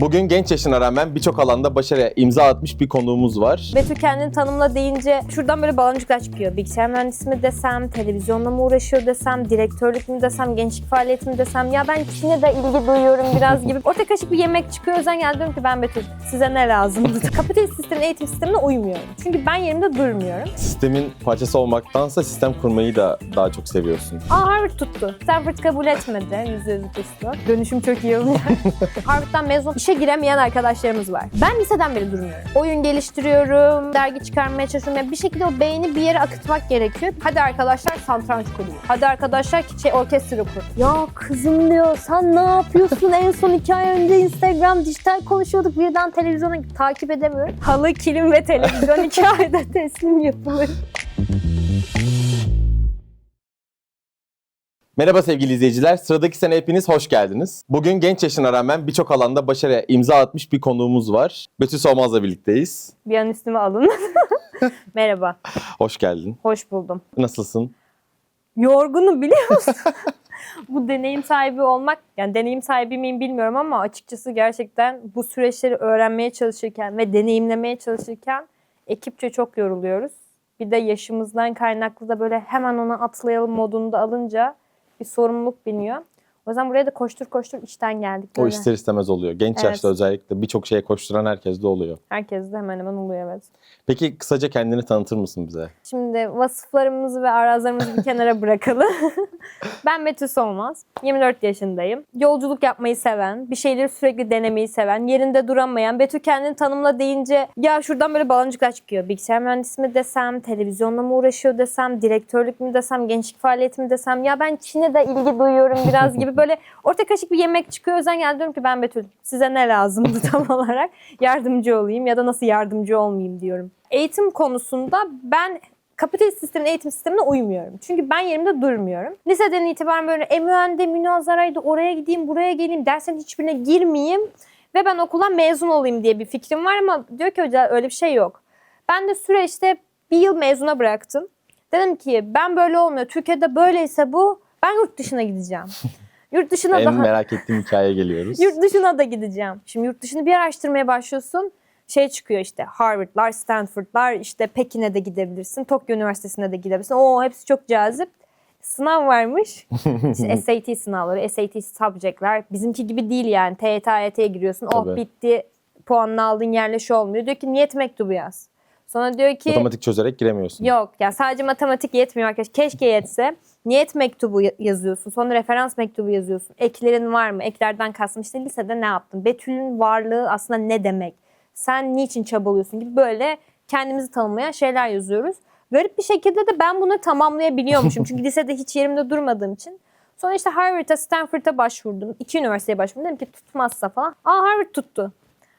Bugün genç yaşına rağmen birçok alanda başarıya imza atmış bir konuğumuz var. Betül kendini tanımla deyince şuradan böyle baloncuklar çıkıyor. Bilgisayar mühendisi mi desem, televizyonla mı uğraşıyor desem, direktörlük mü desem, gençlik faaliyeti mi desem. Ya ben Çin'e de ilgi duyuyorum biraz gibi. Orta kaşık bir yemek çıkıyor. O yüzden geldim ki ben Betül size ne lazımdı? Kapitalist sistemin eğitim sistemine uymuyorum. Çünkü ben yerimde durmuyorum. Sistemin parçası olmaktansa sistem kurmayı da daha çok seviyorsun. Aa Harvard tuttu. Stanford kabul etmedi. Yüzde yüz kurslu. Dönüşüm çok iyi oluyor. Harvard'dan mezun işe giremeyen arkadaşlarımız var. Ben liseden beri durmuyorum. Oyun geliştiriyorum, dergi çıkarmaya çalışıyorum. Yani bir şekilde o beyni bir yere akıtmak gerekiyor. Hadi arkadaşlar satranç kuruyor. Hadi arkadaşlar şey orkestra kur. Ya kızım diyor sen ne yapıyorsun? en son iki ay önce Instagram dijital konuşuyorduk. Birden televizyona takip edemiyorum. Halı, kilim ve televizyon iki ayda teslim yapılır. Merhaba sevgili izleyiciler. Sıradaki sene hepiniz hoş geldiniz. Bugün genç yaşına rağmen birçok alanda başarıya imza atmış bir konuğumuz var. Betül Solmaz'la birlikteyiz. Bir an üstüme alın. Merhaba, Hoş geldin. hoş buldum. Nasılsın? Yorgunum biliyor musun? bu deneyim sahibi olmak, yani deneyim sahibi miyim bilmiyorum ama açıkçası gerçekten bu süreçleri öğrenmeye çalışırken ve deneyimlemeye çalışırken ekipçe çok yoruluyoruz. Bir de yaşımızdan kaynaklı da böyle hemen ona atlayalım modunda alınca bir sorumluluk biniyor. O yüzden buraya da koştur koştur işten geldik. O ister istemez oluyor. Genç Evet. yaşta özellikle birçok şeye koşturan herkes de oluyor. Herkes de hemen hemen oluyor evet. Peki kısaca kendini tanıtır mısın bize? Şimdi vasıflarımızı ve arazlarımızı bir kenara bırakalım. ben Betül Solmaz. 24 yaşındayım. Yolculuk yapmayı seven, bir şeyleri sürekli denemeyi seven, yerinde duramayan, Betül kendini tanımla deyince ya şuradan böyle baloncuklar çıkıyor. Bilgisayar mühendisi mi desem, televizyonla mı uğraşıyor desem, direktörlük mü desem, gençlik faaliyeti mi desem ya ben Çin'e de ilgi duyuyorum biraz gibi böyle orta kaşık bir yemek çıkıyor. O yüzden geldim ki ben Betül size ne lazımdı tam olarak yardımcı olayım ya da nasıl yardımcı olmayayım diyorum. Eğitim konusunda ben kapitalist sistemin eğitim sistemine uymuyorum. Çünkü ben yerimde durmuyorum. Liseden itibaren böyle emüende, münazaraydı, oraya gideyim, buraya geleyim, derslerin hiçbirine girmeyeyim ve ben okuldan mezun olayım diye bir fikrim var ama diyor ki hoca öyle bir şey yok. Ben de süreçte bir yıl mezuna bıraktım. Dedim ki ben böyle olmuyor. Türkiye'de böyleyse bu ben yurt dışına gideceğim. Yurt dışına En daha merak ettiğim hikayeye geliyoruz. Yurt dışına da gideceğim. Şimdi yurt dışını bir araştırmaya başlıyorsun. Şey çıkıyor işte Harvard'lar, Stanford'lar, işte Pekin'e de gidebilirsin, Tokyo Üniversitesi'ne de gidebilirsin. Oo hepsi çok cazip. Sınav varmış. İşte SAT sınavları, SAT subject'ler. Bizimki gibi değil yani. TYT, AYT'ye giriyorsun. Oh Tabii. bitti. Puanını aldın yerleş olmuyor. Diyor ki niyet mektubu yaz. Sonra diyor ki Matematik çözerek giremiyorsun. Yok yani sadece matematik yetmiyor arkadaş. Keşke yetse. Niyet mektubu ya- yazıyorsun. Sonra referans mektubu yazıyorsun. Eklerin var mı? Eklerden kastım işte lisede ne yaptın? Betül'ün varlığı aslında ne demek? Sen niçin çabalıyorsun gibi böyle kendimizi tanımlayan şeyler yazıyoruz. Garip bir şekilde de ben bunu tamamlayabiliyormuşum. Çünkü lisede hiç yerimde durmadığım için. Sonra işte Harvard'a, Stanford'a başvurdum. İki üniversiteye başvurdum. Dedim ki tutmazsa falan. Aa Harvard tuttu.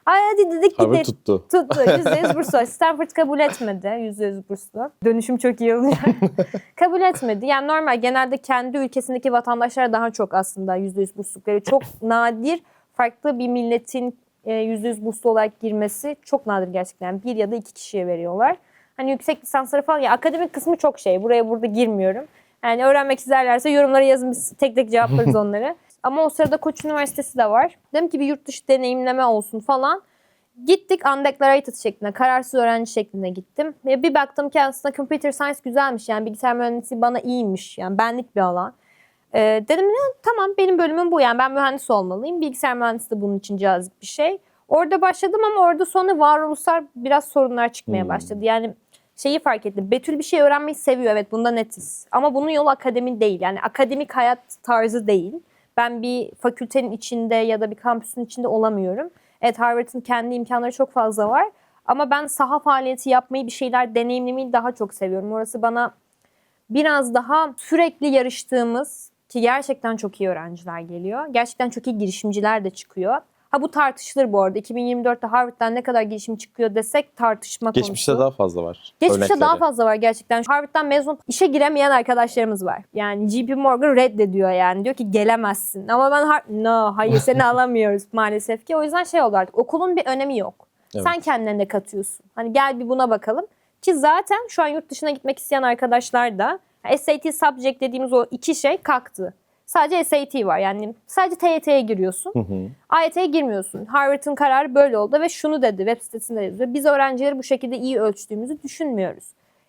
Ay hadi dedik Harvard gidelim. tuttu. Tuttu. %100 burslu. Stanford kabul etmedi. %100 burslu. Dönüşüm çok iyi oluyor. kabul etmedi. Yani normal genelde kendi ülkesindeki vatandaşlara daha çok aslında %100 burslulukları. Çok nadir farklı bir milletin e, %100 burslu olarak girmesi çok nadir gerçekten. Bir ya da iki kişiye veriyorlar. Hani yüksek lisansları falan ya akademik kısmı çok şey. Buraya burada girmiyorum. Yani öğrenmek isterlerse yorumlara yazın biz tek tek cevaplarız onları. Ama o sırada Koç Üniversitesi de var. Dedim ki bir yurt dışı deneyimleme olsun falan. Gittik undeclarated şeklinde, kararsız öğrenci şeklinde gittim. Ve bir baktım ki aslında computer science güzelmiş yani bilgisayar mühendisliği bana iyiymiş yani benlik bir alan. Ee, dedim ya tamam benim bölümüm bu yani ben mühendis olmalıyım. Bilgisayar mühendisliği de bunun için cazip bir şey. Orada başladım ama orada sonra varoluşsal biraz sorunlar çıkmaya Hmm. başladı. Yani şeyi fark ettim. Betül bir şey öğrenmeyi seviyor evet bunda netiz. Ama bunun yolu akademi değil. Yani akademik hayat tarzı değil. Ben bir fakültenin içinde ya da bir kampüsün içinde olamıyorum. Evet Harvard'ın kendi imkanları çok fazla var. Ama ben saha faaliyeti yapmayı, bir şeyler deneyimlemeyi daha çok seviyorum. Orası bana biraz daha sürekli yarıştığımız ki gerçekten çok iyi öğrenciler geliyor. Gerçekten çok iyi girişimciler de çıkıyor. Ha bu tartışılır bu arada. 2024'te Harvard'dan ne kadar girişim çıkıyor desek tartışma Geçmişte konusu. daha fazla var. Geçmişte örnekleri. daha fazla var gerçekten. Harvard'dan mezun işe giremeyen arkadaşlarımız var. Yani JP Morgan reddediyor yani. Diyor ki gelemezsin. Ama ben har- no hayır seni alamıyoruz maalesef ki. O yüzden şey oldu artık okulun bir önemi yok. Evet. Sen kendine ne katıyorsun? Hani gel bir buna bakalım. Ki zaten şu an yurt dışına gitmek isteyen arkadaşlar da SAT subject dediğimiz o iki şey kalktı. Sadece SAT var yani sadece TYT'ye giriyorsun. Hı hı. AYT'ye girmiyorsun. Harvard'ın kararı böyle oldu ve şunu dedi web sitesinde yazıyor. Biz öğrencileri bu şekilde iyi ölçtüğümüzü düşünmüyoruz.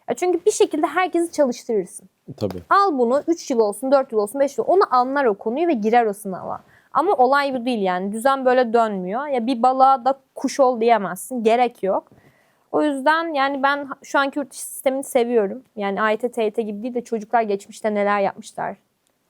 Ya çünkü bir şekilde herkesi çalıştırırsın. Tabii. Al bunu 3 yıl olsun, 4 yıl olsun, 5 yıl onu anlar o konuyu ve girer o sınava. Ama olay bu değil yani. Düzen böyle dönmüyor. Ya bir balığa da kuş ol diyemezsin. Gerek yok. O yüzden yani ben şu anki yurt dışı sistemini seviyorum. Yani AYT, TYT gibi değil de çocuklar geçmişte neler yapmışlar.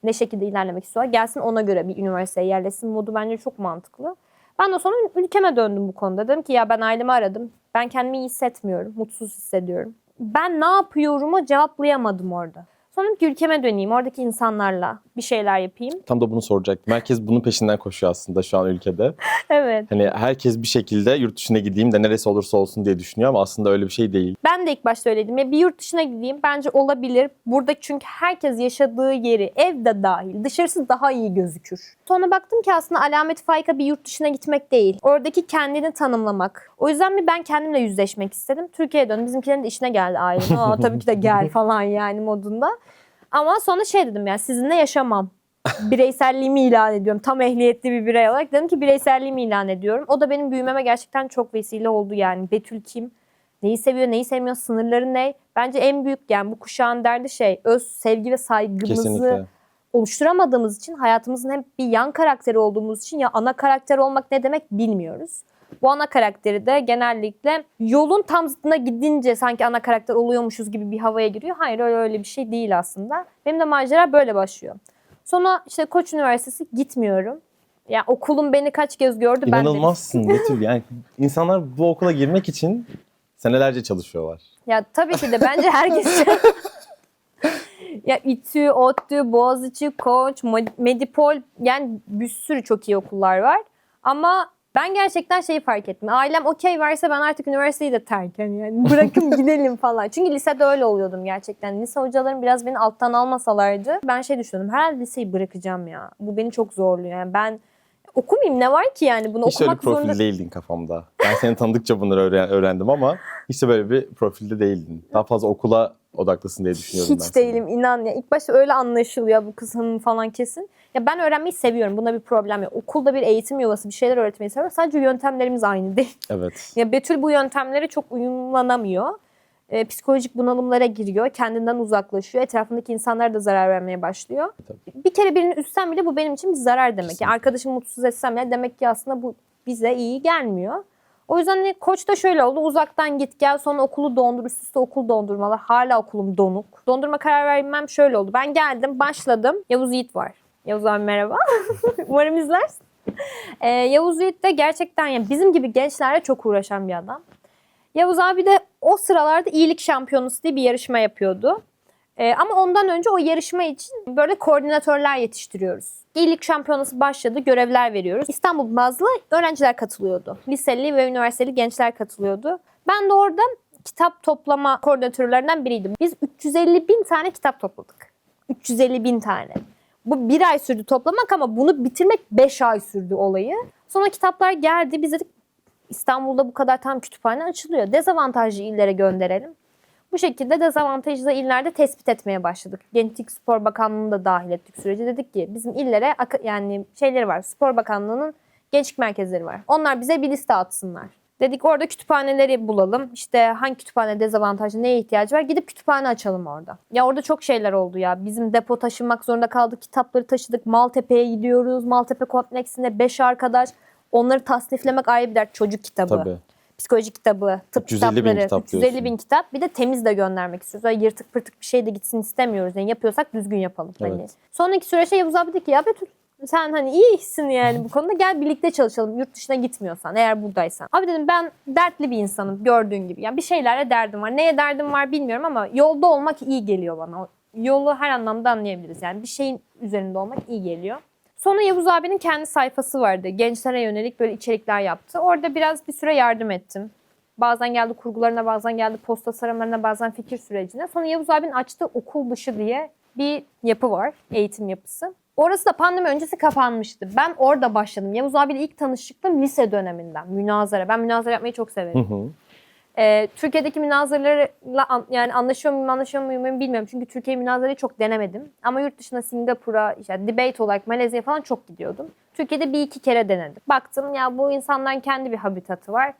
Ne şekilde ilerlemek istiyorlar. Gelsin ona göre bir üniversiteye yerleşsin modu bence çok mantıklı. Ben de sonra ülkeme döndüm bu konuda. Dedim ki ya ben ailemi aradım. Ben kendimi iyi hissetmiyorum. Mutsuz hissediyorum. Ben ne yapıyorumu cevaplayamadım orada. Sonra dedim ki ülkeme döneyim. Oradaki insanlarla bir şeyler yapayım. Tam da bunu soracaktım. Herkes bunun peşinden koşuyor aslında şu an ülkede. Evet. Hani herkes bir şekilde yurt dışına gideyim de neresi olursa olsun diye düşünüyor ama aslında öyle bir şey değil. Ben de ilk başta öyleydim. Ya bir yurt dışına gideyim bence olabilir. Burada çünkü herkes yaşadığı yeri evde dahil dışarısı daha iyi gözükür. Sonra baktım ki aslında alamet faika bir yurt dışına gitmek değil. Oradaki kendini tanımlamak. O yüzden mi ben kendimle yüzleşmek istedim. Türkiye'ye döndüm. Bizimkilerin de işine geldi ailem. Aa, tabii ki de gel falan yani modunda. Ama sonra şey dedim yani sizinle yaşamam. Bireyselliğimi ilan ediyorum. Tam ehliyetli bir birey olarak dedim ki bireyselliğimi ilan ediyorum. O da benim büyümeme gerçekten çok vesile oldu yani. Betül kim? Neyi seviyor, neyi sevmiyor, sınırları ne? Bence en büyük yani bu kuşağın derdi şey öz sevgi ve saygımızı Kesinlikle. oluşturamadığımız için hayatımızın hep bir yan karakteri olduğumuz için ya ana karakter olmak ne demek bilmiyoruz. Bu ana karakteri de genellikle yolun tam zıttına gidince sanki ana karakter oluyormuşuz gibi bir havaya giriyor. Hayır öyle öyle bir şey değil aslında. Benim de macera böyle başlıyor. Sonra işte Koç Üniversitesi gitmiyorum. Ya okulum beni kaç kez gördü ben de. İnanılmazsın Betül. Yani insanlar bu okula girmek için senelerce çalışıyorlar. Ya tabii ki de bence herkes Ya İTÜ, ODTÜ, Boğaziçi, Koç, Medipol yani bir sürü çok iyi okullar var. Ama ben gerçekten şeyi fark ettim. Ailem okey verse ben artık üniversiteyi de terken yani bırakın gidelim falan. Çünkü lisede öyle oluyordum gerçekten. Lise hocalarım biraz beni alttan almasalardı ben şey düşündüm. Herhalde liseyi bırakacağım ya. Bu beni çok zorluyor. Yani ben okumayayım ne var ki yani bunu Hiç öyle okumak profil zorunda değildin kafamda. Ben seni tanıdıkça bunları öğren- öğrendim ama hiç de böyle bir profilde değildin. Daha fazla okula odaklısın diye düşünüyorum ben Hiç değilim inan ya. İlk başta öyle anlaşılıyor bu kız hanım falan kesin. Ya ben öğrenmeyi seviyorum. Bunda bir problem yok. Okulda bir eğitim yuvası bir şeyler öğretmeyi seviyorum. Sadece yöntemlerimiz aynı değil. Evet. Ya Betül bu yöntemlere çok uyumlanamıyor. Ee, psikolojik bunalımlara giriyor. Kendinden uzaklaşıyor. Etrafındaki insanlara da zarar vermeye başlıyor. Tabii. Bir kere birini üstsem bile bu benim için bir zarar demek. Kesinlikle. Yani arkadaşımı mutsuz etsem bile demek ki aslında bu bize iyi gelmiyor. O yüzden hani koç da şöyle oldu. Uzaktan git gel sonra okulu dondur. Üst üste okul dondurmalar. Hala okulum donuk. Dondurma karar vermem şöyle oldu. Ben geldim başladım. Yavuz Yiğit var. Yavuz abi merhaba. Umarım izlersin. Ee, Yavuz Yiğit de gerçekten yani bizim gibi gençlerle çok uğraşan bir adam. Yavuz abi de o sıralarda iyilik şampiyonası diye bir yarışma yapıyordu. Ee, ama ondan önce o yarışma için böyle koordinatörler yetiştiriyoruz. İyilik şampiyonası başladı, görevler veriyoruz. İstanbul bazlı öğrenciler katılıyordu. Liseli ve üniversiteli gençler katılıyordu. Ben de orada kitap toplama koordinatörlerinden biriydim. Biz 350 bin tane kitap topladık. 350 bin tane. Bu bir ay sürdü toplamak ama bunu bitirmek 5 ay sürdü olayı. Sonra kitaplar geldi. Biz dedik İstanbul'da bu kadar tam kütüphane açılıyor. Dezavantajlı illere gönderelim. Bu şekilde dezavantajlı illerde tespit etmeye başladık. Gençlik Spor Bakanlığı'nı da dahil ettik süreci. Dedik ki bizim illere yani şeyleri var. Spor Bakanlığı'nın gençlik merkezleri var. Onlar bize bir liste atsınlar. Dedik orada kütüphaneleri bulalım. İşte hangi kütüphane dezavantajlı, neye ihtiyacı var? Gidip kütüphane açalım orada. Ya orada çok şeyler oldu ya. Bizim depo taşınmak zorunda kaldık. Kitapları taşıdık. Maltepe'ye gidiyoruz. Maltepe kompleksinde 5 arkadaş. Onları tasniflemek ayrı bir dert. Çocuk kitabı Tabii. Psikoloji kitabı, tıp 350 bin kitapları, kitap 350 diyorsun. bin kitap. Bir de temiz de göndermek istiyoruz. Öyle yırtık pırtık bir şey de gitsin istemiyoruz. Yani yapıyorsak düzgün yapalım. Hani. Evet. Sonraki süreçte Yavuz abi dedi ki ya Betül sen hani iyisin yani bu konuda gel birlikte çalışalım yurt dışına gitmiyorsan eğer buradaysan. Abi dedim ben dertli bir insanım gördüğün gibi. Yani bir şeylerle derdim var. Neye derdim var bilmiyorum ama yolda olmak iyi geliyor bana. Yolu her anlamda anlayabiliriz. Yani bir şeyin üzerinde olmak iyi geliyor. Sonra Yavuz abinin kendi sayfası vardı. Gençlere yönelik böyle içerikler yaptı. Orada biraz bir süre yardım ettim. Bazen geldi kurgularına, bazen geldi post tasarımlarına, bazen fikir sürecine. Sonra Yavuz abinin açtığı okul dışı diye bir yapı var, eğitim yapısı. Orası da pandemi öncesi kapanmıştı. Ben orada başladım. Yavuz abiyle ilk tanışıklığım lise döneminden. Münazara. Ben münazara yapmayı çok Hı severim. hı. Ee, Türkiye'deki münazaralarla an- yani anlaşıyor muyum anlaşıyor muyum bilmiyorum. Çünkü Türkiye münazarayı çok denemedim. Ama yurt dışında Singapur'a, işte debate olarak Malezya'ya falan çok gidiyordum. Türkiye'de bir iki kere denedim. Baktım ya bu insanların kendi bir habitatı var.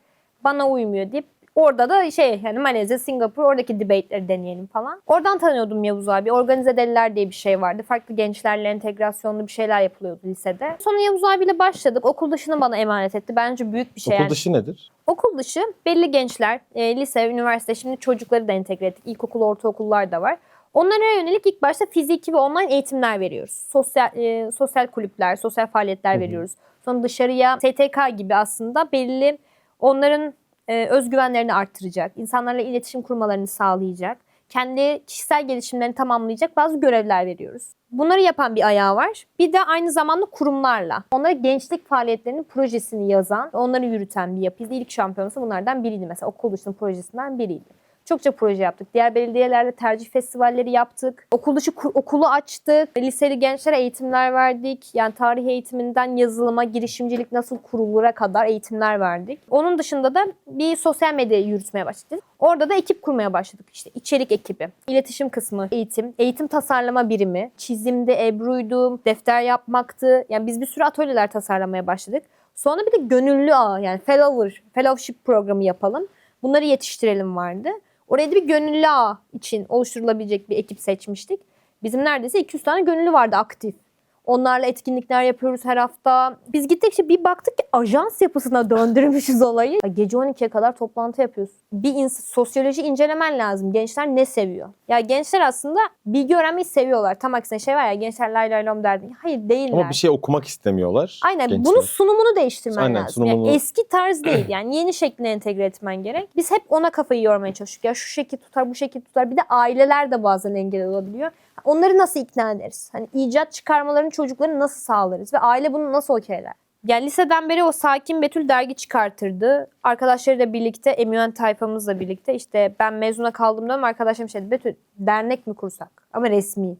Bana uymuyor deyip Orada da şey yani Malezya, Singapur oradaki debate'leri deneyelim falan. Oradan tanıyordum Yavuz abi. Organize deliler diye bir şey vardı. Farklı gençlerle entegrasyonlu bir şeyler yapılıyordu lisede. Sonra Yavuz abiyle başladık. Okul dışını bana emanet etti. Bence büyük bir şey. Okul yani. dışı nedir? Okul dışı belli gençler, e, lise, üniversite şimdi çocukları da entegre ettik. İlkokul, ortaokullar da var. Onlara yönelik ilk başta fiziki ve online eğitimler veriyoruz. Sosyal e, sosyal kulüpler, sosyal faaliyetler Hı hı. veriyoruz. Sonra dışarıya STK gibi aslında belli onların e, özgüvenlerini arttıracak, insanlarla iletişim kurmalarını sağlayacak, kendi kişisel gelişimlerini tamamlayacak bazı görevler veriyoruz. Bunları yapan bir ayağı var. Bir de aynı zamanda kurumlarla. Onlara gençlik faaliyetlerinin projesini yazan, onları yürüten bir yapıydı. İlk şampiyonası bunlardan biriydi mesela. Okul dışının projesinden biriydi. Çokça proje yaptık. Diğer belediyelerle tercih festivalleri yaptık. Okul dışı ku- okulu açtık. Liseli gençlere eğitimler verdik. Yani tarih eğitiminden yazılıma, girişimcilik nasıl kurulura kadar eğitimler verdik. Onun dışında da bir sosyal medya yürütmeye başladık. Orada da ekip kurmaya başladık. İşte içerik ekibi, iletişim kısmı, eğitim, eğitim tasarlama birimi, çizimdi, Ebru'ydu, defter yapmaktı. Yani biz bir sürü atölyeler tasarlamaya başladık. Sonra bir de gönüllü ağ yani fellower, fellowship programı yapalım. Bunları yetiştirelim vardı. Oraya da bir gönüllü ağ için oluşturulabilecek bir ekip seçmiştik. Bizim neredeyse 200 tane gönüllü vardı aktif. Onlarla etkinlikler yapıyoruz her hafta. Biz gittikçe bir baktık ki ajans yapısına döndürmüşüz olayı. Gece 12'ye kadar toplantı yapıyoruz. Bir ins- sosyoloji incelemen lazım. Gençler ne seviyor? Ya gençler aslında bilgi öğrenmeyi seviyorlar. Tam aksine şey var ya gençler lay lay lom derdi. Hayır değiller. Ama bir şey okumak istemiyorlar. Aynen gençler. bunun sunumunu değiştirmen Aynen, lazım. Yani sunumunu- eski tarz değil yani yeni şekline entegre etmen gerek. Biz hep ona kafayı yormaya çalıştık. Ya şu şekil tutar bu şekil tutar. Bir de aileler de bazen engel olabiliyor. Onları nasıl ikna ederiz? Hani icat çıkarmalarını çocukları nasıl sağlarız? Ve aile bunu nasıl okeyler? Yani liseden beri o Sakin Betül dergi çıkartırdı. Arkadaşlarıyla birlikte, MUN tayfamızla birlikte işte ben mezuna kaldığım dönem arkadaşlarım şey dedi. Betül dernek mi kursak? Ama resmi.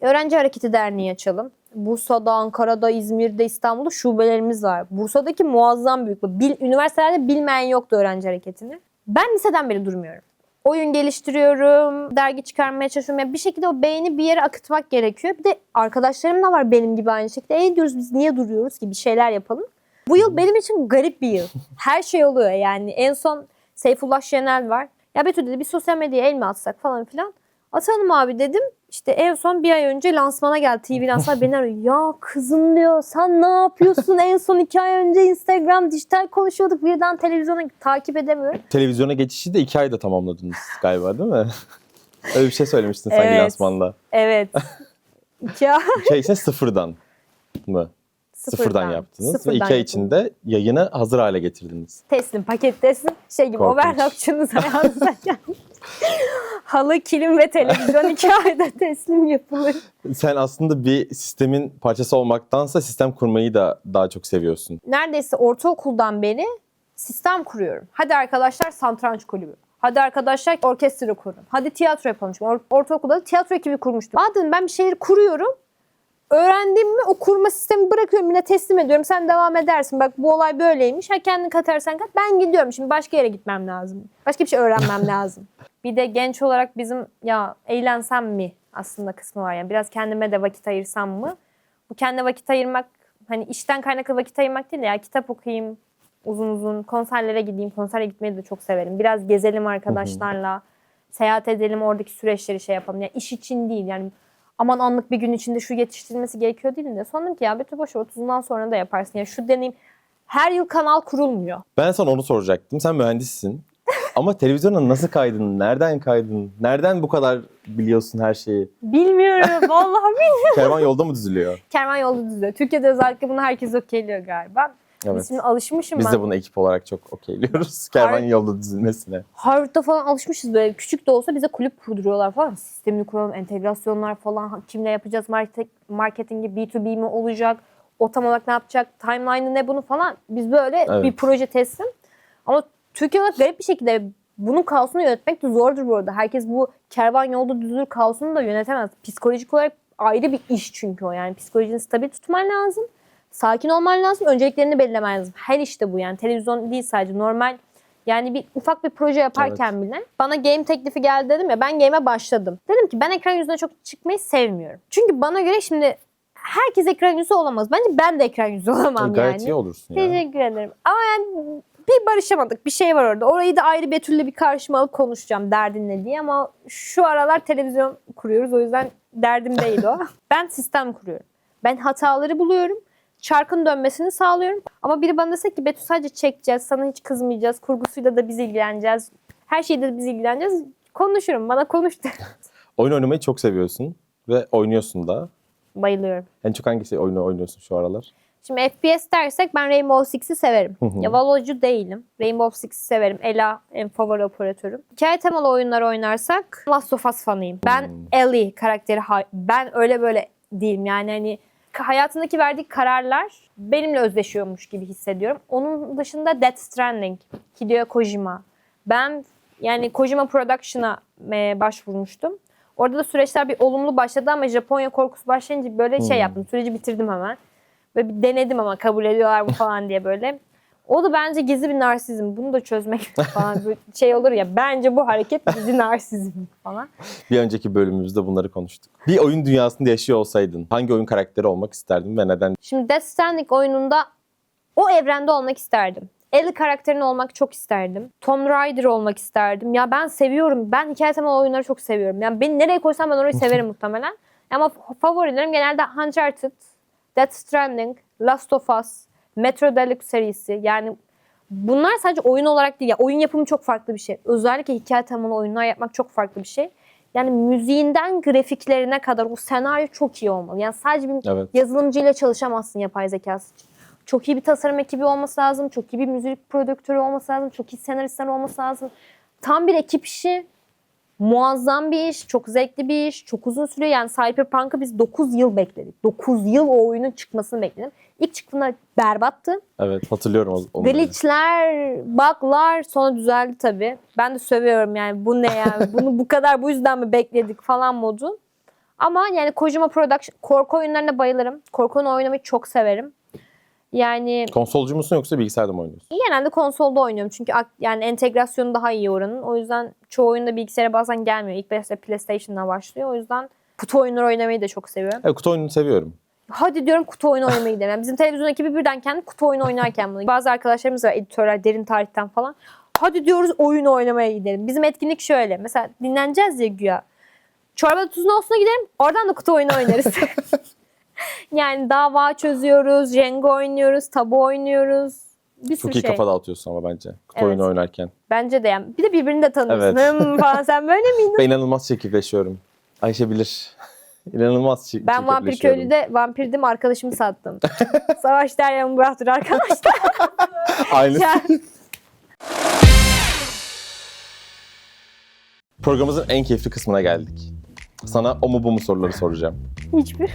Öğrenci Hareketi Derneği açalım. Bursa'da, Ankara'da, İzmir'de, İstanbul'da şubelerimiz var. Bursa'daki muazzam büyük. Bil, üniversitelerde bilmeyen yoktu öğrenci hareketini. Ben liseden beri durmuyorum. Oyun geliştiriyorum, dergi çıkarmaya çalışıyorum. Yani bir şekilde o beğeni bir yere akıtmak gerekiyor. Bir de arkadaşlarım da var benim gibi aynı şekilde. E diyoruz biz niye duruyoruz ki bir şeyler yapalım. Bu yıl benim için garip bir yıl. Her şey oluyor yani. En son Seyfullah Şenel var. Ya Betül dedi bir sosyal medyaya el mi atsak falan filan. Atalım abi dedim. İşte en son bir ay önce lansmana geldi. TV lansmanı beni arıyor. Ya kızım diyor sen ne yapıyorsun? en son iki ay önce Instagram dijital konuşuyorduk. Birden televizyona takip edemiyorum. Televizyona geçişi de iki ayda tamamladınız galiba değil mi? Öyle bir şey söylemiştin sanki Evet. lansmanda. Evet. İki ay. İki ay içinde sıfırdan mı? Sıfırdan, yaptınız. Sıfırdan Ve iki ay içinde yayını hazır hale getirdiniz. Teslim, paket teslim. Şey gibi Korkunç. overlockçunuz hayatınıza gelmiş. Halı, kilim ve televizyon iki ayda teslim yapılır. Sen aslında bir sistemin parçası olmaktansa sistem kurmayı da daha çok seviyorsun. Neredeyse ortaokuldan beri sistem kuruyorum. Hadi arkadaşlar satranç kulübü. Hadi arkadaşlar orkestra kurun. Hadi tiyatro yapalım. Or- ortaokulda da tiyatro ekibi kurmuştum. Aa dedim ben bir şeyleri kuruyorum. Öğrendim mi o kurma sistemi bırakıyorum yine teslim ediyorum. Sen devam edersin. Bak bu olay böyleymiş. Ha kendin katarsan kat. Ben gidiyorum. Şimdi başka yere gitmem lazım. Başka bir şey öğrenmem lazım. Bir de genç olarak bizim ya eğlensem mi aslında kısmı var. Yani biraz kendime de vakit ayırsam mı? Bu kendine vakit ayırmak hani işten kaynaklı vakit ayırmak değil de ya kitap okuyayım uzun uzun konserlere gideyim. Konsere gitmeyi de çok severim. Biraz gezelim arkadaşlarla. Seyahat edelim oradaki süreçleri şey yapalım. Yani iş için değil yani aman anlık bir gün içinde şu yetiştirilmesi gerekiyor değil de. Dedim ki ya Betül boş ver, 30'undan sonra da yaparsın. Ya şu deneyim her yıl kanal kurulmuyor. Ben sana onu soracaktım. Sen mühendissin. Ama televizyona nasıl kaydın? Nereden kaydın? Nereden bu kadar biliyorsun her şeyi? Bilmiyorum vallahi bilmiyorum. Kervan yolda mı düzülüyor? Kervan yolda düzüyor. Türkiye'de özellikle bunu herkes okeyliyor galiba. Biz Evet. şimdi alışmışım Biz ben. de bunu ekip olarak çok okeyliyoruz. Kervan yolda düzülmesine. Harvard'da falan alışmışız böyle küçük de olsa bize kulüp kurduruyorlar falan. Sistemini kuralım, entegrasyonlar falan. Kimle yapacağız market, marketingi, B2B mi olacak? O tam olarak ne yapacak? Timeline'ı ne bunu falan. Biz böyle Evet. bir proje teslim. Ama Türkiye olarak garip bir şekilde bunun kaosunu yönetmek de zordur bu arada. Herkes bu kervan yolda düzülür kaosunu da yönetemez. Psikolojik olarak ayrı bir iş çünkü o. Yani psikolojini stabil tutman lazım. Sakin olman lazım. Önceliklerini belirlemen lazım. Her işte bu yani. Televizyon değil sadece. Normal Yani bir ufak bir proje yaparken bile bana game teklifi geldi dedim ya ben game'e başladım. Dedim ki ben ekran yüzüne çok çıkmayı sevmiyorum. Çünkü bana göre şimdi herkes ekran yüzü olamaz. Bence ben de ekran yüzü olamam Gayet yani. iyi olursun ya. Teşekkür ederim. Ama yani bir barışamadık. Bir şey var orada. Orayı da ayrı Betül'le bir karşıma alıp konuşacağım derdin ne diye. Ama şu aralar televizyon kuruyoruz. O yüzden derdim değil o. ben sistem kuruyorum. Ben hataları buluyorum. Çarkın dönmesini sağlıyorum. Ama biri bana dese ki Betül sadece çekeceğiz. Sana hiç kızmayacağız. Kurgusuyla da biz ilgileneceğiz. Her şeyde de biz ilgileneceğiz. Konuşurum. Bana konuş de. Oyun oynamayı çok seviyorsun ve oynuyorsun da. Bayılıyorum. En çok hangisi oyunu oynuyorsun şu aralar? Şimdi FPS dersek ben Rainbow Six'i severim. Ya Valo'cu değilim. Rainbow Six'i severim. Ela en favori operatörüm. Hikaye temalı oyunlar oynarsak Last of Us fanıyım. Ben Hmm. Ellie karakteri ben öyle böyle değilim. Yani hani hayatındaki verdiği kararlar benimle özdeşiyormuş gibi hissediyorum. Onun dışında Death Stranding, Hideo Kojima. Ben yani Kojima Production'a e, başvurmuştum. Orada da süreçler bir olumlu başladı ama Japonya korkusu başlayınca böyle şey Hmm. yaptım. Süreci bitirdim hemen. Ve bir denedim ama kabul ediyorlar mı falan diye böyle. O da bence gizli bir narsizm. Bunu da çözmek falan böyle şey olur ya. Bence bu hareket gizli narsizm falan. Bir önceki bölümümüzde bunları konuştuk. Bir oyun dünyasında yaşıyor olsaydın hangi oyun karakteri olmak isterdin ve neden? Şimdi Death Stranding oyununda o evrende olmak isterdim. Ellie karakterini olmak çok isterdim. Tomb Raider olmak isterdim. Ya ben seviyorum. Ben hikaye temalı oyunları çok seviyorum. Yani beni nereye koysam ben orayı severim muhtemelen. Ama favorilerim genelde Uncharted, Death Stranding, Last of Us, Metro Deluxe serisi. Yani bunlar sadece oyun olarak değil. Ya oyun yapımı çok farklı bir şey. Özellikle hikaye temalı oyunlar yapmak çok farklı bir şey. Yani müziğinden grafiklerine kadar o senaryo çok iyi olmalı. Yani sadece bir Evet. yazılımcıyla çalışamazsın yapay zekası için. Çok iyi bir tasarım ekibi olması lazım. Çok iyi bir müzik prodüktörü olması lazım. Çok iyi senaristler olması lazım. Tam bir ekip işi. Muazzam bir iş. Çok zevkli bir iş. Çok uzun sürüyor. Yani Cyberpunk'ı biz 9 yıl bekledik. 9 yıl o oyunun çıkmasını bekledim. İlk çıktığında berbattı. Evet hatırlıyorum o- onları. Glitchler, bug'lar sonra düzeldi tabii. Ben de sövüyorum yani bu ne yani bunu bu kadar bu yüzden mi bekledik falan modu. Ama yani Kojima Production korku oyunlarına bayılırım. Korku oyunu oynamayı çok severim. Yani Konsolcu musun yoksa bilgisayarda mı oynuyorsun? genelde konsolda oynuyorum çünkü yani entegrasyonu daha iyi oranın. O yüzden çoğu oyunda bilgisayara bazen gelmiyor. İlk başta PlayStation'la başlıyor. O yüzden kutu oyunları oynamayı da çok seviyorum. Evet kutu oyununu seviyorum. Hadi diyorum kutu oyunu oynamaya gidelim. Yani bizim televizyon ekibi birden kendi kutu oyunu oynarken bunu. Bazı arkadaşlarımız var editörler derin tarihten falan. Hadi diyoruz oyun oynamaya gidelim. Bizim etkinlik şöyle. Mesela dinleneceğiz ya güya. Çorba tuzun olsuna gidelim. Oradan da kutu oyunu oynarız. yani dava çözüyoruz, Jenga oynuyoruz, tabu oynuyoruz. Bir sürü Çok iyi şey. kafa dağıtıyorsun ama bence kutu Evet. oyunu oynarken. Bence de yani. Bir de birbirini de tanıyorsun. Evet. Falan sen böyle miydin? Ben inanılmaz çirkefleşiyorum. Ayşe bilir. İnanılmaz çi- Ben Vampir. Köylü'de vampirdim arkadaşımı sattım. Savaş Derya'mı bıraktır arkadaşlar. Aynı. Yani- Programımızın en keyifli kısmına geldik. Sana o mu bu mu soruları soracağım. Hiçbir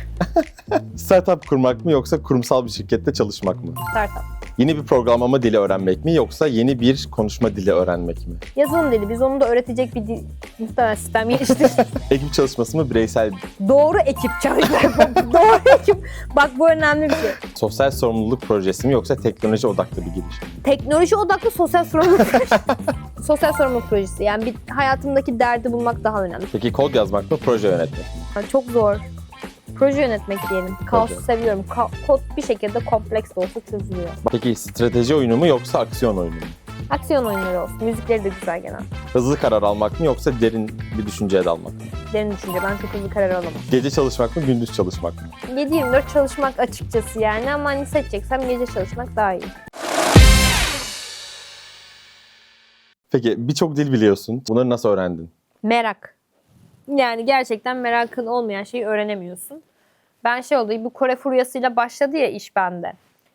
Startup kurmak mı yoksa kurumsal bir şirkette çalışmak mı? startup. Yeni bir programlama dili öğrenmek mi yoksa yeni bir konuşma dili öğrenmek mi? Yazılım dedi. Biz onu da öğretecek bir dil, muhtemelen sistem geliştirdik. Ekip çalışması mı bireysel Doğru ekip çalışmak. Doğru ekip. Bak bu önemli bir şey. sosyal sorumluluk projesi mi yoksa teknoloji odaklı bir girişim? Teknoloji odaklı sosyal sorumluluk projesi. sosyal sorumluluk projesi. Yani bir hayatımdaki derdi bulmak daha önemli. Peki kod yazmak mı proje yönetmek mi? Yani çok zor. Proje yönetmek diyelim. Kaosu Proje. seviyorum. Ka- kod bir şekilde kompleks de olsa çözülüyor. Peki strateji oyunu mu yoksa aksiyon oyunu mu? Aksiyon oyunları olsun. Müzikleri de güzel genel. Hızlı karar almak mı yoksa derin bir düşünceye dalmak mı? Derin düşünce. Ben çok hızlı karar alamam. Gece çalışmak mı gündüz çalışmak mı? 7-24 çalışmak açıkçası yani ama hani seçeceksem gece çalışmak daha iyi. Peki birçok dil biliyorsun. Bunları nasıl öğrendin? Merak. Yani gerçekten merakın olmayan şeyi öğrenemiyorsun. Ben şey oldu, bu Kore furyasıyla başladı ya iş bende.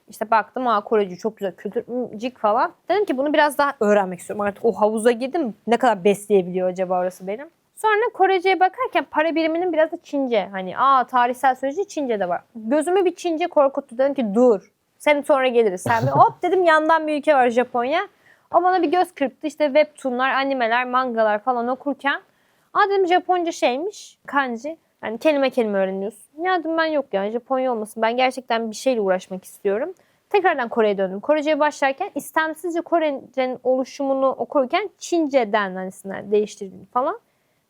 İşte baktım, aa Koreci çok güzel, kültürcik falan. Dedim ki bunu biraz daha öğrenmek istiyorum. Artık o havuza girdim, ne kadar besleyebiliyor acaba orası benim. Sonra Korece'ye bakarken para biriminin biraz da Çince. Hani aa tarihsel sözcüğü Çince de var. Gözümü bir Çince korkuttu. Dedim ki dur. Sen sonra geliriz. Sen bir hop dedim yandan bir ülke var Japonya. O bana bir göz kırptı. İşte webtoonlar, animeler, mangalar falan okurken. Aa dedim Japonca şeymiş. Kanji. Yani kelime kelime öğreniyorsun. Ya dedim ben yok ya Japonya olmasın. Ben gerçekten bir şeyle uğraşmak istiyorum. Tekrardan Kore'ye döndüm. Korece'ye başlarken istemsizce Korece'nin oluşumunu okurken Çince'den hani değiştirdim falan.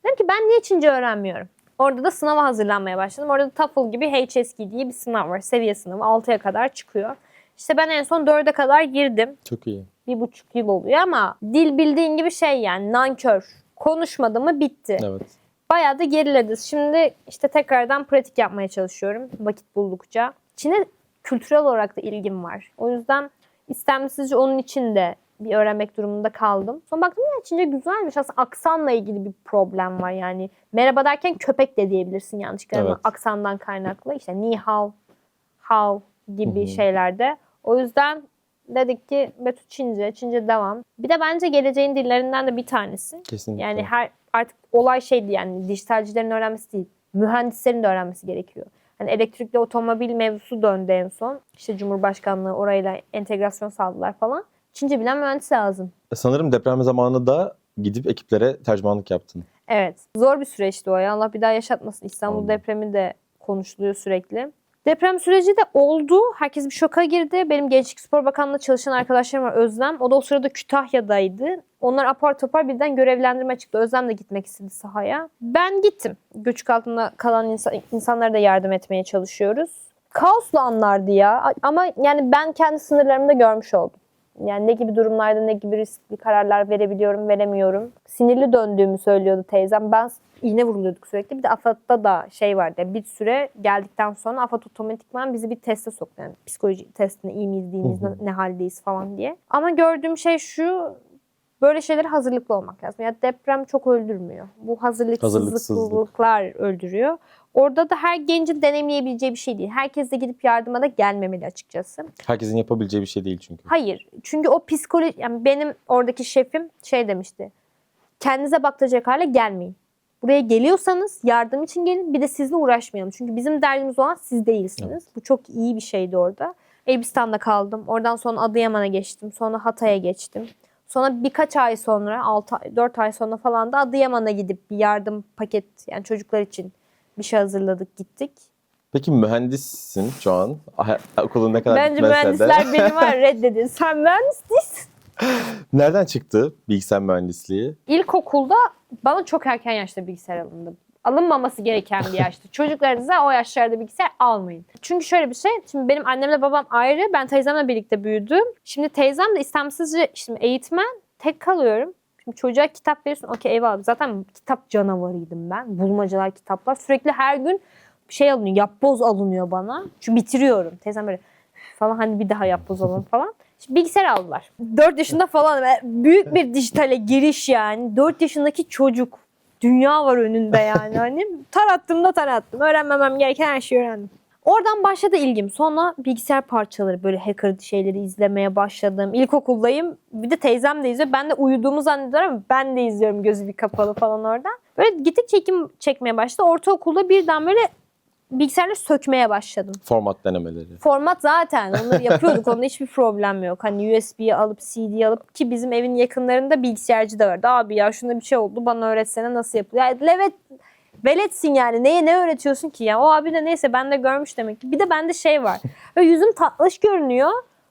Dedim ki ben niye Çince öğrenmiyorum? Orada da sınava hazırlanmaya başladım. Orada da TOEFL gibi HSK diye bir sınav var. Seviye sınavı 6'ya kadar çıkıyor. İşte ben en son 4'e kadar girdim. Çok iyi. Bir buçuk yıl oluyor ama dil bildiğin gibi şey yani nankör. Konuşmadı mı bitti. Evet. Bayağı da geriledi. Şimdi işte tekrardan pratik yapmaya çalışıyorum vakit buldukça. Çin'e kültürel olarak da ilgim var. O yüzden istemsizce onun için de bir öğrenmek durumunda kaldım. Sonra baktım ya Çince güzelmiş. Aslında aksanla ilgili bir problem var yani. Merhaba derken köpek de diyebilirsin yanlışlıkla ama Evet. aksandan kaynaklı. İşte ni hao, hao gibi Hı hı. şeylerde. O yüzden dedik ki Betü Çince, Çince devam. Bir de bence geleceğin dillerinden de bir tanesi. Kesinlikle. Yani her artık olay şeydi yani dijitalcilerin öğrenmesi değil. Mühendislerin de öğrenmesi gerekiyor. Hani elektrikli otomobil mevzusu döndü en son. İşte Cumhurbaşkanlığı orayla entegrasyon sağladılar falan. Çince bilen mühendis lazım. Sanırım deprem zamanı da gidip ekiplere tercümanlık yaptın. Evet. Zor bir süreçti o ya. Allah bir daha yaşatmasın. İstanbul Amin. depremi de konuşuluyor sürekli. Deprem süreci de oldu. Herkes bir şoka girdi. Benim Gençlik Spor Bakanlığı'nda çalışan arkadaşlarım var Özlem. O da o sırada Kütahya'daydı. Onlar apar topar birden görevlendirme çıktı. Özlem de gitmek istedi sahaya. Ben gittim. Göçük altında kalan insan, insanlara da yardım etmeye çalışıyoruz. Kaoslu anlardı ya. Ama yani ben kendi sınırlarımı da görmüş oldum. Yani ne gibi durumlarda ne gibi riskli kararlar verebiliyorum, veremiyorum. Sinirli döndüğümü söylüyordu teyzem. Ben iğne vuruluyorduk sürekli. Bir de AFAD'da da şey vardı. Bir süre geldikten sonra AFAD otomatikman bizi bir teste soktu. Yani psikoloji testine iyi miyiz, değil miyiz, ne haldeyiz falan diye. Ama gördüğüm şey şu, böyle şeylere hazırlıklı olmak lazım. Yani deprem çok öldürmüyor. Bu hazırlıksızlıklar öldürüyor. Orada da her gencin deneyimleyebileceği bir şey değil. Herkes de gidip yardıma da gelmemeli açıkçası. Herkesin yapabileceği bir şey değil çünkü. Hayır. Çünkü o psikoloji yani benim oradaki şefim şey demişti. Kendinize baktıracak hale gelmeyin. Buraya geliyorsanız yardım için gelin. Bir de sizle uğraşmayalım. Çünkü bizim derdimiz olan siz değilsiniz. Bu çok iyi bir şeydi orada. Elbistan'da kaldım. Oradan sonra Adıyaman'a geçtim. Sonra Hatay'a geçtim. Sonra birkaç ay sonra, 6 ay, 4 ay sonra falan da Adıyaman'a gidip bir yardım paket yani çocuklar için bir şey hazırladık gittik. Peki mühendissin şu an. Ah, Okulun ne kadar Bence bitmese de. mühendisler beni var reddedin. Sen mühendis değilsin. Nereden çıktı bilgisayar mühendisliği? İlkokulda bana çok erken yaşta bilgisayar alındı. Alınmaması gereken bir yaştı. Çocuklarınıza o yaşlarda bilgisayar almayın. Çünkü şöyle bir şey. Şimdi benim annemle babam ayrı. Ben teyzemle birlikte büyüdüm. Şimdi teyzem de istemsizce şimdi eğitmen. Tek kalıyorum. Şimdi çocuğa kitap verirsin. Okey eyvallah. Zaten kitap canavarıydım ben. Bulmacalar, kitaplar. Sürekli her gün şey alınıyor. Yapboz alınıyor bana. Çünkü bitiriyorum. Teyzem böyle falan hani bir daha yapboz alın falan. Şimdi bilgisayar aldılar. 4 yaşında falan. Ve Büyük bir dijitale giriş yani. 4 yaşındaki çocuk. Dünya var önünde yani. Hani tarattım da tarattım. Öğrenmemem gereken her şeyi öğrendim. Oradan başladı ilgim. Sonra bilgisayar parçaları böyle hacker şeyleri izlemeye başladım. İlkokuldayım. Bir de teyzem de izliyor. Ben de uyuduğumu zannediyorum ama ben de izliyorum gözü bir kapalı falan orada. Böyle gittik çekim çekmeye başladı. Ortaokulda birden böyle bilgisayarları sökmeye başladım. Format denemeleri. Format zaten onları yapıyorduk. Onda hiçbir problem yok. Hani USB'yi alıp CD alıp ki bizim evin yakınlarında bilgisayarcı da vardı. Abi ya şunda bir şey oldu bana öğretsene nasıl yapılıyor. Yani evet veletsin yani. Neye ne öğretiyorsun ki ya? O abi de neyse ben de görmüş demek ki. Bir de bende şey var. Böyle yüzüm tatlış görünüyor.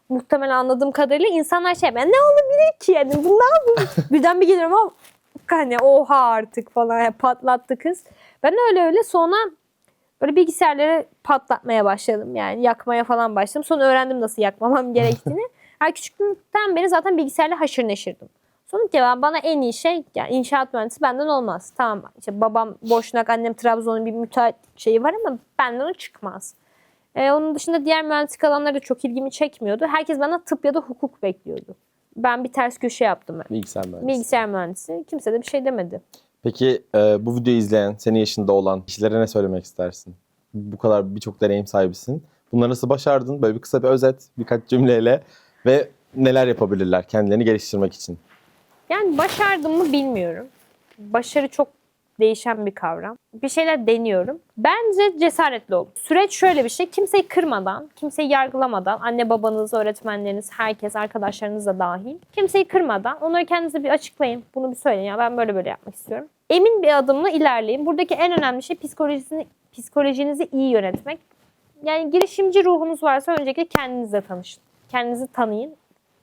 Muhtemelen anladığım kadarıyla insanlar şey ben ne olabilir ki yani bu ne yapayım? Birden bir gelirim ama hani oha artık falan yani patlattı kız. Ben öyle öyle sonra Böyle bilgisayarları patlatmaya başladım. Yani yakmaya falan başladım. Sonra öğrendim nasıl yakmamam gerektiğini. Her küçüklükten beri zaten bilgisayarla haşır neşirdim. Sonra ki ben bana en iyi şey yani inşaat mühendisi benden olmaz. Tamam işte babam Boşnak, annem Trabzon'un bir müteahhit şeyi var ama benden o çıkmaz. Ee, onun dışında diğer mühendislik alanları da çok ilgimi çekmiyordu. Herkes bana tıp ya da hukuk bekliyordu. Ben bir ters köşe yaptım. Bilgisayar mühendisi. Bilgisayar mühendisi. Kimse de bir şey demedi. Peki bu videoyu izleyen, senin yaşında olan kişilere ne söylemek istersin? Bu kadar birçok deneyim sahibisin. Bunları nasıl başardın? Böyle bir kısa bir özet, birkaç cümleyle ve neler yapabilirler kendilerini geliştirmek için? Yani başardım mı bilmiyorum. Başarı çok değişen bir kavram. Bir şeyler deniyorum. Bence cesaretli olun. Süreç şöyle bir şey. Kimseyi kırmadan, kimseyi yargılamadan, anne babanız, öğretmenleriniz, herkes, arkadaşlarınız da dahil. Kimseyi kırmadan onları kendinize bir açıklayın. Bunu bir söyleyin. Ya ben böyle böyle yapmak istiyorum. Emin bir adımla ilerleyin. Buradaki en önemli şey psikolojisini, psikolojinizi iyi yönetmek. Yani girişimci ruhunuz varsa öncelikle kendinizle tanışın. Kendinizi tanıyın.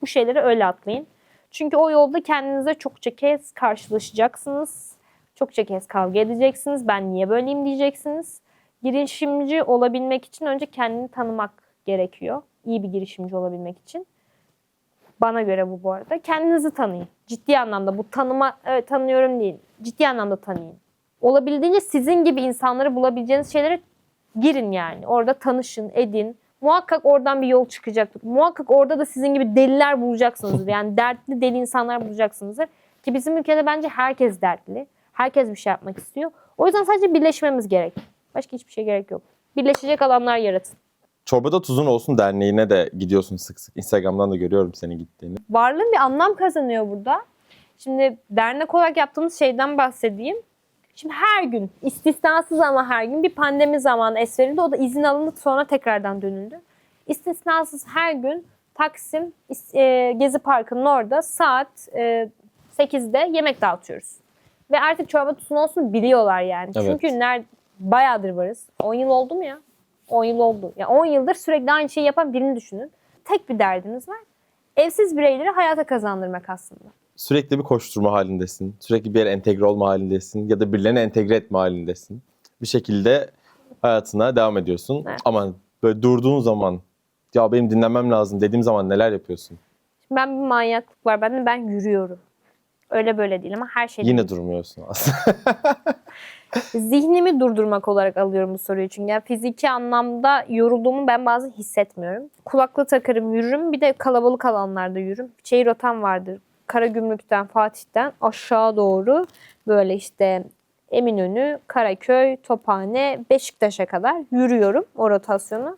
Bu şeyleri öyle atlayın. Çünkü o yolda kendinize çokça kez karşılaşacaksınız. Çokça kez kavga edeceksiniz. Ben niye böyleyim diyeceksiniz. Girişimci olabilmek için önce kendini tanımak gerekiyor. İyi bir girişimci olabilmek için. Bana göre bu bu arada. Kendinizi tanıyın. Ciddi anlamda bu tanıma evet, tanıyorum değil. Ciddi anlamda tanıyın. Olabildiğince sizin gibi insanları bulabileceğiniz şeylere girin yani. Orada tanışın, edin. Muhakkak oradan bir yol çıkacaktır. Muhakkak orada da sizin gibi deliler bulacaksınızdır. Yani dertli deli insanlar bulacaksınızdır. Ki bizim ülkede bence herkes dertli. Herkes bir şey yapmak istiyor. O yüzden sadece birleşmemiz gerek. Başka hiçbir şey gerek yok. Birleşecek alanlar yaratın. Çorbada Tuzun Olsun Derneği'ne de gidiyorsun sık sık. Instagram'dan da görüyorum seni gittiğini. varlığın bir anlam kazanıyor burada. Şimdi dernek olarak yaptığımız şeyden bahsedeyim. Şimdi her gün, istisnasız ama her gün bir pandemi zamanı es verildi. O da izin alındı sonra tekrardan dönüldü. İstisnasız her gün Taksim e, Gezi Parkı'nın orada saat e, 8'de yemek dağıtıyoruz. Ve artık çorba tutsun olsun biliyorlar yani. Evet. Çünkü ner bayağıdır varız. 10 yıl oldu mu ya? 10 yıl oldu. Ya 10 yıldır sürekli aynı şeyi yapan birini düşünün. Tek bir derdiniz var evsiz bireyleri hayata kazandırmak aslında. Sürekli bir koşturma halindesin. Sürekli bir yere entegre olma halindesin. Ya da birilerini entegre etme halindesin. Bir şekilde hayatına devam ediyorsun. Evet. Ama böyle durduğun zaman ya benim dinlenmem lazım dediğim zaman neler yapıyorsun? Şimdi ben bir manyaklık var bende ben yürüyorum. Öyle böyle değil ama her şey Yine durmuyorsun aslında. zihnimi durdurmak olarak alıyorum bu soruyu çünkü yani fiziki anlamda yorulduğumu ben bazen hissetmiyorum. Kulaklığı takarım yürürüm bir de kalabalık alanlarda yürürüm. Şehir rotam vardır. Karagümrük'ten Fatih'ten aşağı doğru böyle işte Eminönü, Karaköy, Tophane, Beşiktaş'a kadar yürüyorum o rotasyonu.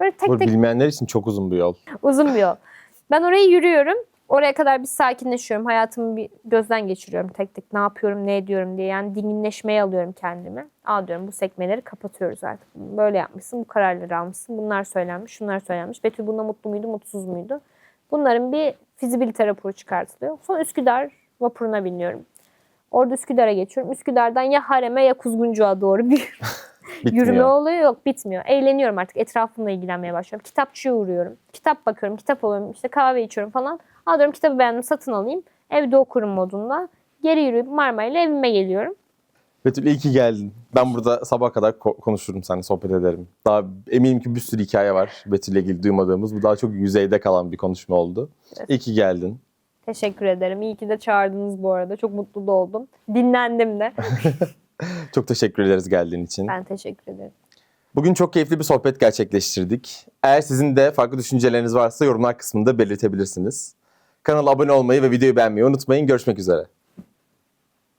Böyle tek Bu tek bilmeyenler için çok uzun bir yol. Uzun bir yol. Ben orayı yürüyorum. Oraya kadar bir sakinleşiyorum. Hayatımı bir gözden geçiriyorum tek tek. Ne yapıyorum, ne ediyorum diye. Yani dinginleşmeye alıyorum kendimi. Aa diyorum bu sekmeleri kapatıyoruz artık. Böyle yapmışsın, bu kararları almışsın. Bunlar söylenmiş, şunlar söylenmiş. Betül bunda mutlu muydu, mutsuz muydu? Bunların bir fizibilite raporu çıkartılıyor. Sonra Üsküdar vapuruna biniyorum. Orada Üsküdar'a geçiyorum. Üsküdar'dan ya Harem'e ya Kuzguncuğa doğru bir. Yürüme oluyor yok bitmiyor. Eğleniyorum artık etrafımla ilgilenmeye başlıyorum. Kitapçıya uğruyorum. Kitap bakıyorum, kitap alıyorum, işte kahve içiyorum falan. Aa diyorum kitabı beğendim satın alayım. Evde okurum modunda. Geri yürüyüp Marmara'yla evime geliyorum. Betül iyi ki geldin. Ben burada sabah kadar ko- konuşurum seninle, sohbet ederim. Daha eminim ki bir sürü hikaye var Betül'le ilgili duymadığımız. Bu daha çok yüzeyde kalan bir konuşma oldu. Evet. İyi ki geldin. Teşekkür ederim. İyi ki de çağırdınız bu arada. Çok mutlu da oldum. Dinlendim de. Çok teşekkür ederiz geldiğin için. Ben teşekkür ederim. Bugün çok keyifli bir sohbet gerçekleştirdik. Eğer sizin de farklı düşünceleriniz varsa yorumlar kısmında belirtebilirsiniz. Kanala abone olmayı ve videoyu beğenmeyi unutmayın. Görüşmek üzere.